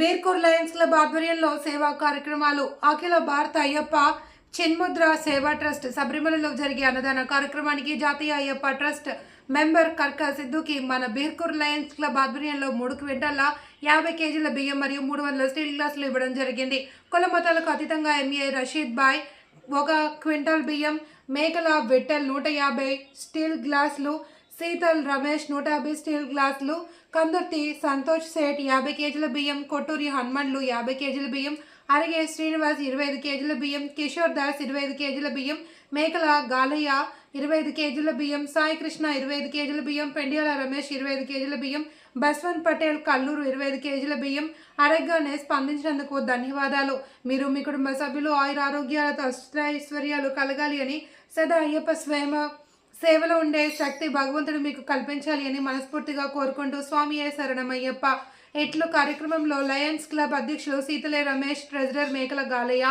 Birkur Lions club ఆధ్వర్యంలో సేవా కార్యక్రమాలు. అఖిల భారత అయ్యప్ప చిన్ముద్ర సేవా ట్రస్ట్ శబరిమలలో జరిగే అన్నదాన కార్యక్రమానికి జాతీయ అయ్యప్ప ట్రస్ట్ మెంబర్ కర్క సిద్ధుకి మన బీర్కూర్ లయన్స్ క్లబ్ ఆధ్వర్యంలో మూడు క్వింటాల యాభై కేజీల బియ్యం మరియు మూడు వందల స్టీల్ గ్లాసులు ఇవ్వడం జరిగింది. కుల మతాలకు అతీతంగా ఎంఏ రషీద్ బాయ్ ఒక క్వింటాల్ బియ్యం మేకల విట్టల్ నూట యాభై స్టీల్ గ్లాసులు శీతల్ రమేష్ నూట యాభై స్టీల్ గ్లాసులు కందుర్తి సంతోష్ సేట్ యాభై కేజీల బియ్యం కొట్టూరి హనుమండ్లు యాభై కేజీల బియ్యం అరగే శ్రీనివాస్ ఇరవై ఐదు కేజీల బియ్యం కిషోర్ దాస్ ఇరవై ఐదు కేజీల బియ్యం మేకల గాలయ్య ఇరవై ఐదు కేజీల బియ్యం సాయి కృష్ణ ఇరవై ఐదు కేజీల బియ్యం పెండియాల రమేష్ ఇరవై ఐదు కేజీల బియ్యం బస్వంత్ పటేల్ కల్లూరు ఇరవై ఐదు కేజీల బియ్యం అరగ్గానే స్పందించినందుకు ధన్యవాదాలు. మీరు మీ కుటుంబ సభ్యులు ఆయుర ఆరోగ్యాలతో అష్టైశ్వర్యాలు కలగాలి అని సదా అయ్యప్ప స్వయం సేవలో ఉండే శక్తి భగవంతుడు మీకు కల్పించాలి అని మనస్ఫూర్తిగా కోరుకుంటూ స్వామియే శరణమయ్యప్ప. ఎట్లు కార్యక్రమంలో లయన్స్ క్లబ్ అధ్యక్షులు సీతలే Ramesh treasurer Mekala Galayya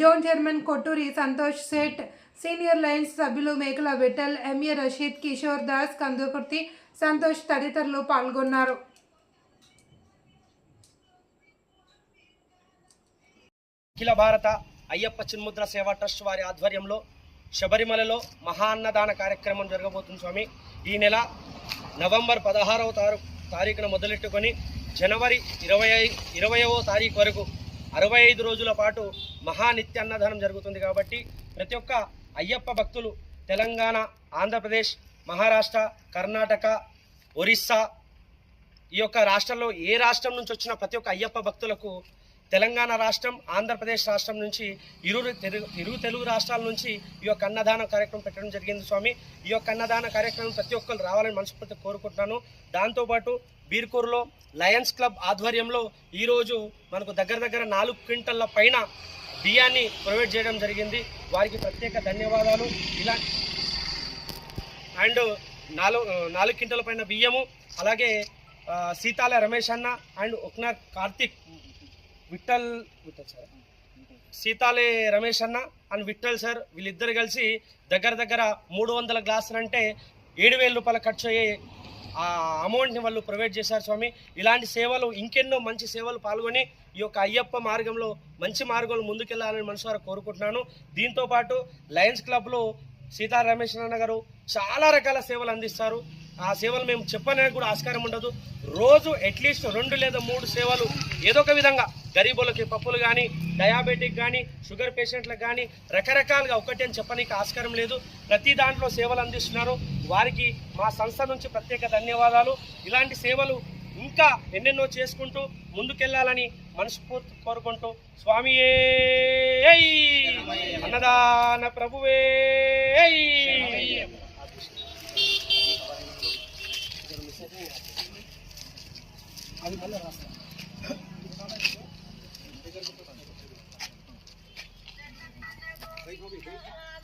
zone chairman Kotturi Santosh Seth senior Lions సభ్యులు మేకల విఠల్ ఎంఏ రషీద్ కిషోర్ దాస్ కందుకుర్తి సంతోష్ తదితరులు పాల్గొన్నారు. అఖిల భారత అయ్యప్ప చిన్ముద్ర సేవా ట్రస్ట్ వారి ఆధ్వర్యంలో శబరిమలలో మహా అన్నదాన కార్యక్రమం జరగబోతుంది స్వామి. ఈ నెల నవంబర్ పదహారవ తారు తారీఖున మొదలెట్టుకొని జనవరి ఇరవై ఇరవయవ తారీఖు వరకు అరవై ఐదు రోజుల పాటు మహానిత్య అన్నదానం జరుగుతుంది కాబట్టి ప్రతి ఒక్క అయ్యప్ప భక్తులు తెలంగాణ ఆంధ్రప్రదేశ్ మహారాష్ట్ర కర్ణాటక ఒరిస్సా ఈ యొక్క రాష్ట్రంలో ఏ రాష్ట్రం నుంచి వచ్చిన ప్రతి ఒక్క అయ్యప్ప భక్తులకు తెలంగాణ రాష్ట్రం ఆంధ్రప్రదేశ్ రాష్ట్రం నుంచి ఇరు తెలుగు ఇరు తెలుగు రాష్ట్రాల నుంచి ఈ యొక్క అన్నదాన కార్యక్రమం పెట్టడం జరిగింది స్వామి. ఈ యొక్క అన్నదాన కార్యక్రమం ప్రతి ఒక్కరు రావాలని మనస్ఫూర్తి కోరుకుంటున్నాను. దాంతోపాటు బీర్కూరులో లయన్స్ క్లబ్ ఆధ్వర్యంలో ఈరోజు మనకు దగ్గర దగ్గర నాలుగు క్వింటల్ల పైన బియ్యాన్ని ప్రొవైడ్ చేయడం జరిగింది. వారికి ప్రత్యేక ధన్యవాదాలు. ఇలా అండ్ నాలుగు నాలుగు క్వింటల పైన బియ్యము అలాగే సీతాల రమేష్ అన్న అండ్ ఒకనార్ కార్తిక్ విఠల్ విఠల్ సార్. సీతాలే రమేష్ అన్న అండ్ విఠల్ సార్ వీళ్ళిద్దరు కలిసి దగ్గర దగ్గర మూడు వందల గ్లాసులు అంటే ఏడు వేల రూపాయలు ఖర్చు అయ్యే ఆ అమౌంట్ని వాళ్ళు ప్రొవైడ్ చేశారు స్వామి. ఇలాంటి సేవలు ఇంకెన్నో మంచి సేవలు పాల్గొని ఈ యొక్క అయ్యప్ప మార్గంలో మంచి మార్గంలో ముందుకెళ్ళాలని వారు కోరుకుంటున్నాను. దీంతో పాటు లయన్స్ క్లబ్లో సీతా రమేష్ అన్న గారు చాలా రకాల సేవలు అందిస్తారు. ఆ సేవలు మేము చెప్పడానికి కూడా ఆస్కారం ఉండదు. రోజు అట్లీస్ట్ రెండు లేదా మూడు సేవలు ఏదో ఒక విధంగా గరీబులకి పప్పులు కానీ డయాబెటిక్ కానీ షుగర్ పేషెంట్లకు కానీ రకరకాలుగా ఒకటి అని చెప్పడానికి ఆస్కారం లేదు. ప్రతి దాంట్లో సేవలు అందిస్తున్నారు. వారికి మా సంస్థ నుంచి ప్రత్యేక ధన్యవాదాలు. ఇలాంటి సేవలు ఇంకా ఎన్నెన్నో చేసుకుంటూ ముందుకెళ్ళాలని మనస్ఫూర్తి కోరుకుంటూ స్వామి అన్నదాన ప్రభువే అది మళ్ళీ రాస్తాను. Toby, Tracy.